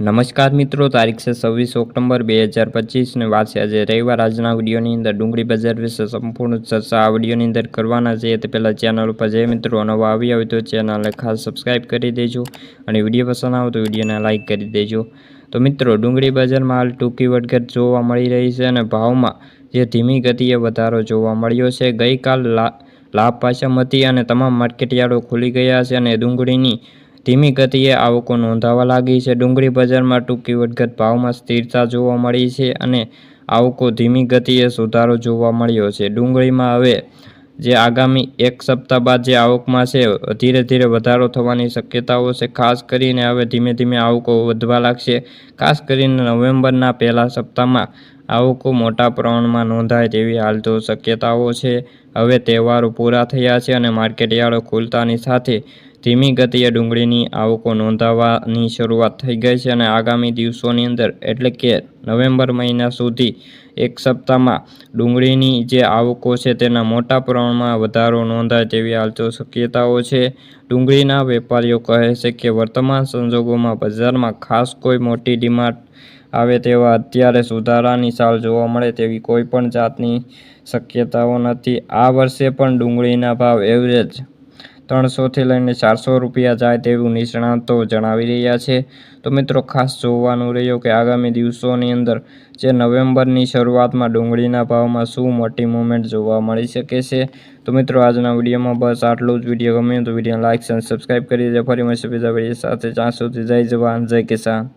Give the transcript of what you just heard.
નમસ્કાર મિત્રો, તારીખ છે છવ્વીસ ઓક્ટોબર બે હજાર પચીસને વાત છે આજે રવિવાર. આજના વિડીયોની અંદર ડુંગળી બજાર વિશે સંપૂર્ણ ચર્ચા આ વિડીયોની અંદર કરવાના છે. તે પહેલાં ચેનલ ઉપર જે મિત્રો, નવા આવ્યા હોય તો ચેનલને ખાસ સબસ્ક્રાઈબ કરી દેજો અને વીડિયો પસંદ આવે તો વિડીયોને લાઇક કરી દેજો. તો મિત્રો, ડુંગળી બજારમાં હાલ ટૂંકી વધઘટ જોવા મળી રહી છે અને ભાવમાં જે ધીમી ગતિએ વધારો જોવા મળ્યો છે. ગઈકાલ લાભ પાછમ હતી અને તમામ માર્કેટયાર્ડો ખુલી ગયા છે અને ડુંગળીની ધીમી ગતિએ આવકો નોંધાવા લાગી છે. ડુંગળી બજારમાં ટૂંકી વધઘટ ભાવમાં સ્થિરતા જોવા મળી છે અને આવકો ધીમી ગતિએ સુધારો જોવા મળ્યો છે. ડુંગળીમાં હવે જે આગામી એક સપ્તાહ બાદ જે આવકમાં છે, ધીરે ધીરે વધારો થવાની શક્યતાઓ છે. ખાસ કરીને હવે ધીમે ધીમે આવકો વધવા લાગશે. ખાસ કરીને નવેમ્બરના પહેલા સપ્તાહમાં આવકો મોટા પ્રમાણમાં નોંધાય તેવી હાલ તો શક્યતાઓ છે. હવે તહેવારો પૂરા થયા છે અને માર્કેટયાર્ડો ખુલતાની સાથે ધીમી ગતિએ ડુંગળીની આવકો નોંધાવાની શરૂઆત થઈ ગઈ છે અને આગામી દિવસોની અંદર, એટલે કે નવેમ્બર મહિના સુધી, એક સપ્તાહમાં ડુંગળીની જે આવકો છે તેના મોટા પ્રમાણમાં વધારો નોંધાય તેવી હાલતો શક્યતાઓ છે. ડુંગળીના વેપારીઓ કહે છે કે વર્તમાન સંજોગોમાં બજારમાં ખાસ કોઈ મોટી ડિમાન્ડ આવે તેવા અત્યારે સુધારાની ચાલ જોવા મળે તેવી કોઈ પણ જાતની શક્યતાઓ નથી. આ વર્ષે પણ ડુંગળીના ભાવ એવરેજ ત્રણસોથી લઈને ચારસો રૂપિયા જાય તેવું નિષ્ણાતો જણાવી રહ્યા છે. તો મિત્રો, ખાસ જોવાનું રહ્યું કે આગામી દિવસોની અંદર જે નવેમ્બરની શરૂઆતમાં ડુંગળીના ભાવમાં શું મોટી મુવમેન્ટ જોવા મળી શકે છે. તો મિત્રો, આજના વિડીયોમાં બસ આટલું જ. વીડિયો ગમ્યું તો વીડિયો લાઇક અને સબસ્ક્રાઈબ કરી દે ફરી મળશે બીજા વીડિયો સાથે. જ્યાં સુધી જય જવાન, જય કિસાન.